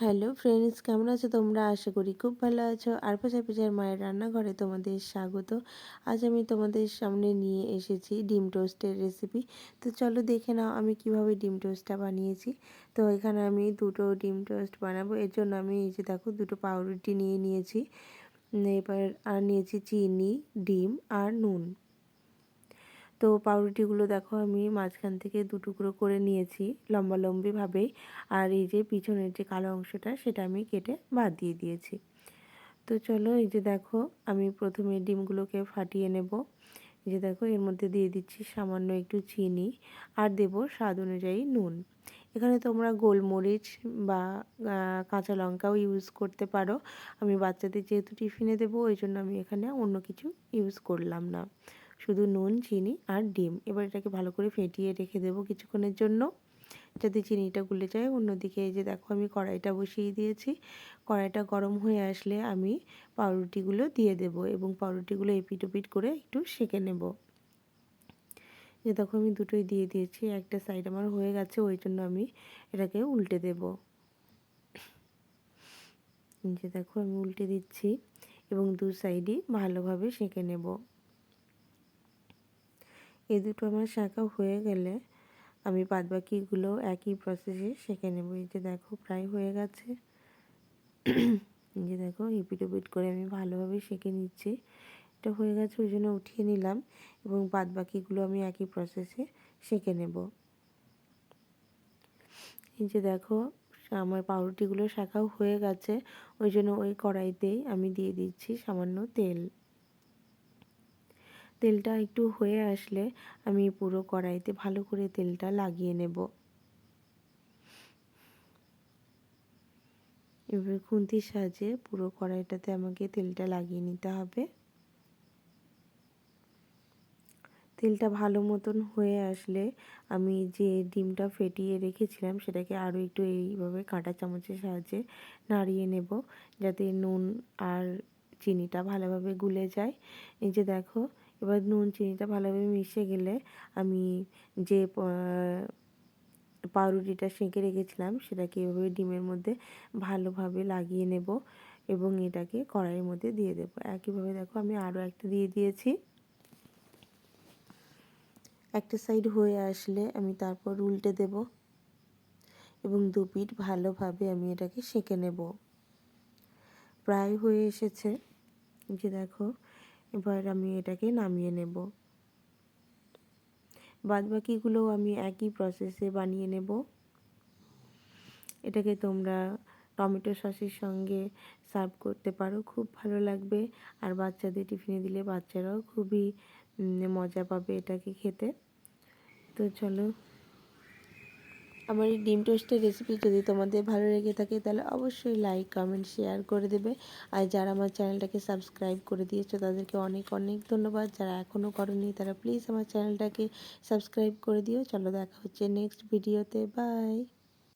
Hello friends, কেমন আছো তোমরা? আশা করি খুব ভালো আছো। আর পাশা পাশার মায়ের রান্নাঘরে তোমাদের স্বাগত। আজ আমি তোমাদের সামনে নিয়ে এসেছি ডিম টোস্টের রেসিপি তো চলো দেখে নাও আমি কীভাবে ডিম টোস্টটা বানিয়েছি। তো এখানে আমি দুটো ডিম টোস্ট বানাবো। এর জন্য আমি এই যে দেখো, দুটো পাউরুটি নিয়ে নিয়েছি। এবার, আর নিয়েছি চিনি, ডিম আর নুন। তো পাউরুটিগুলো দেখো আমি মাঝখান থেকে দু টুকরো করে নিয়েছি লম্বা লম্বিভাবেই আর এই যে পিছনের যে কালো অংশটা, সেটা আমি কেটে বাদ দিয়ে দিয়েছি। তো চলো এই যে দেখো, আমি প্রথমে ডিমগুলোকে ফাটিয়ে নেব। এই যে দেখো, এর মধ্যে দিয়ে দিচ্ছি সামান্য একটু চিনি আর দেব স্বাদ অনুযায়ী নুন। এখানে তোমরা গোলমরিচ বা কাঁচা লঙ্কাও ইউজ করতে পারো। আমি বাচ্চাদের যেহেতু টিফিনে দেবো, ওই জন্য আমি এখানে অন্য কিছু ইউজ করলাম না। শুধু নুন, চিনি আর ডিম। এবার এটাকে ভালো করে ফেটিয়ে রেখে দেবো কিছুক্ষণের জন্য, যাতে চিনিটা গুলে যায়। অন্যদিকে এই যে দেখো আমি কড়াইটা বসিয়ে দিয়েছি। কড়াইটা গরম হয়ে আসলে আমি পাউরুটিগুলো দিয়ে দেব এবং পাউরুটিগুলো এপিট ওপিট করে একটু সেঁকে নেব। যে দেখো আমি দুটোই দিয়ে দিয়েছি, একটা সাইড আমার হয়ে গেছে, ওই জন্য আমি এটাকে উল্টে দেব। যে দেখো আমি উল্টে দিচ্ছি এবং দু সাইডই ভালোভাবে সেঁকে নেব। এই দুটো আমার শাঁকা হয়ে গেলে আমি বাদবাকিগুলো একই প্রসেসে সেঁকে নেব। এই যে দেখো, প্রায় হয়ে গেছে। যে দেখো হিপিট উপিট করে আমি ভালোভাবে সেঁকে নিচ্ছি। এটা হয়ে গেছে, ওই জন্য উঠিয়ে নিলাম এবং বাদবাকিগুলো আমি একই প্রসেসে সেঁকে নেব। এই যে দেখো, আমার পাউরুটিগুলো শাঁকাও হয়ে গেছে, ওই জন্য ওই কড়াইতেই আমি দিয়ে দিচ্ছি সামান্য তেল। তেলটা একটু হয়ে আসলে আমি পুরো কড়াইতে ভালো করে তেলটা লাগিয়ে নেব। এবার খুন্তির সাহায্যে পুরো কড়াইটাতে আমাকে তেলটা লাগিয়ে নিতে হবে। তেলটা ভালো মতন হয়ে আসলে আমি যে ডিমটা ফেটিয়ে রেখেছিলাম সেটাকে আরও একটু এইভাবে কাঁটা চামচের সাহায্যে নাড়িয়ে নেব যাতে নুন আর চিনিটা ভালোভাবে গুলে যায়। এই যে দেখো এবার নুন, চিনিটা ভালোভাবে মিশে গেলে আমি যে পাউরুটিটা সেঁকে রেখেছিলাম সেটাকে এভাবে ডিমের মধ্যে ভালোভাবে লাগিয়ে নেব এবং এটাকে কড়াইয়ের মধ্যে দিয়ে দেবো। একইভাবে দেখো আমি আরও একটা দিয়ে দিয়েছি। একটা সাইড হয়ে আসলে আমি তারপর উল্টে দেব এবং দু পিঠ ভালোভাবে আমি এটাকে সেঁকে নেব। প্রায় হয়ে এসেছে। যে দেখো এবার আমি এটাকে নামিয়ে নেব। বাদ বাকিগুলোও আমি একই প্রসেসে বানিয়ে নেব। এটাকে তোমরা টমেটো সসের সঙ্গে সার্ভ করতে পারো, খুব ভালো লাগবে। আর বাচ্চাদের টিফিনে দিলে বাচ্চারাও খুবই মজা পাবে এটাকে খেতে। তো চলো আমার এই ডিম টোস্টের রেসিপি যদি তোমাদের ভালো লেগে থাকে, তাহলে অবশ্যই লাইক কমেন্ট শেয়ার করে দেবে। আর যারা আমার চ্যানেলটাকে সাবস্ক্রাইব করে দিয়েছ, তাদেরকে অনেক অনেক ধন্যবাদ। যারা এখনও করেনি, তারা প্লিজ আমার চ্যানেলটাকে সাবস্ক্রাইব করে দিও। চলো দেখা হচ্ছে নেক্সট ভিডিওতে বাই